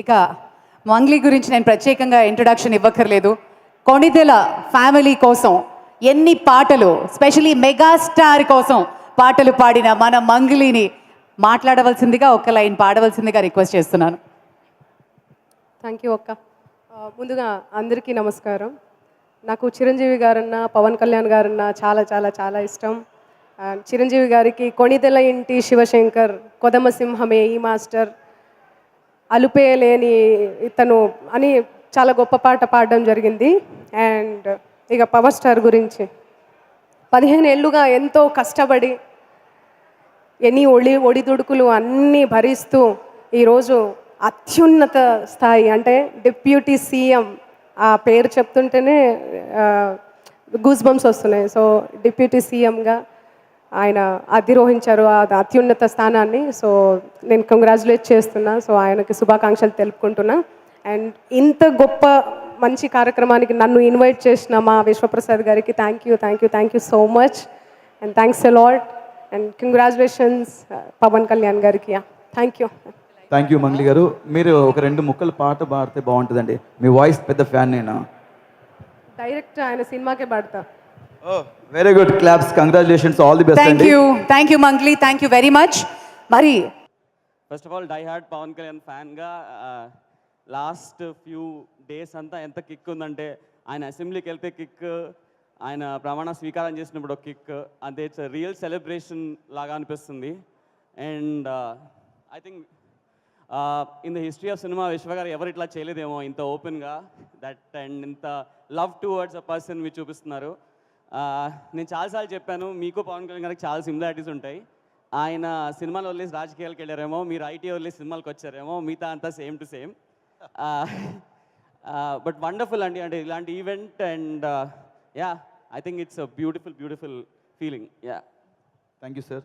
ఇక మంగ్లీ గురించి నేను ప్రత్యేకంగా ఇంట్రడక్షన్ ఇవ్వక్కర్లేదు. కొణిదెల ఫ్యామిలీ కోసం ఎన్ని పాటలు స్పెషలీ మెగాస్టార్ కోసం పాటలు పాడిన మన మంగ్లీని మాట్లాడవలసిందిగా ఒక లైన్ పాడవలసిందిగా రిక్వెస్ట్ చేస్తున్నాను. థ్యాంక్ యూ అక్క. ముందుగా అందరికీ నమస్కారం. నాకు చిరంజీవి గారన్నా పవన్ కళ్యాణ్ గారన్నా చాలా చాలా చాలా ఇష్టం. చిరంజీవి గారికి కొణిదెల ఇంటి శివశంకర్ కొదమసింహమే ఈ మాస్టర్. అలుపేయలేని ఇతను అని చాలా గొప్ప పాట పాడడం జరిగింది. అండ్ ఇక పవర్ స్టార్ గురించి. పదిహేను ఏళ్ళుగా ఎంతో కష్టపడి ఎన్ని ఒడి ఒడిదుడుకులు అన్నీ భరిస్తూ ఈరోజు అత్యున్నత స్థాయి అంటే డిప్యూటీ సీఎం ఆ పేరు చెప్తుంటేనే గూస్ బంప్స్ వస్తున్నాయి. సో డిప్యూటీ సీఎంగా ఆయన అధిరోహించారు ఆ అత్యున్నత స్థానాన్ని. సో నేను కంగ్రాచులేట్ చేస్తున్నా. సో ఆయనకి శుభాకాంక్షలు తెలుపుకుంటున్నా. అండ్ ఇంత గొప్ప మంచి కార్యక్రమానికి నన్ను ఇన్వైట్ చేసిన మా విశ్వప్రసాద్ గారికి thank you thank you thank you so much and thanks a lot and congratulations Pawan Kalyan గారికి. Thank you thank you Mangli గారు. మీరు ఒక రెండు ముక్కలు పాట పాడితే బాగుంటుందండి. మీ వాయిస్ పెద్ద ఫ్యాన్ నేను? డైరెక్ట్ ఆయన సినిమాకే పాడతా. Very good claps congratulations all the best thank you thank you Mangli thank you very much మరి first of all die hard Pawan Kalyan ఫ్యాన్గా last few days అంతా ఎంత కిక్ ఉందంటే ఆయన అసెంబ్లీకి వెళ్తే కిక్ ఆయన ప్రమాణ స్వీకారం చేసినప్పుడు ఒక కిక్ అంతే ఇట్స్ రియల్ సెలబ్రేషన్ లాగా అనిపిస్తుంది. And I think in the history of cinema Vishwa గారు ఎవరు ఇట్లా చేయలేదేమో ఇంత ఓపెన్గా దట్ అండ్ ఇంత లవ్ టువర్డ్స్ అ పర్సన్ మీరు చూపిస్తున్నారు. నేను చాలాసార్లు చెప్పాను మీకు పవన్ కళ్యాణ్ గారికి చాలా సిమిలారిటీస్ ఉంటాయి. ఆయన సినిమాలు వదిలేసి రాజకీయాలకు వెళ్ళారేమో మీరు ఐటీ వదిలేసి సినిమాలకు వచ్చారేమో మిగతా అంతా same to same but wonderful అండి అంటే ఇలాంటి event and yeah I think it's a beautiful beautiful feeling yeah thank you sir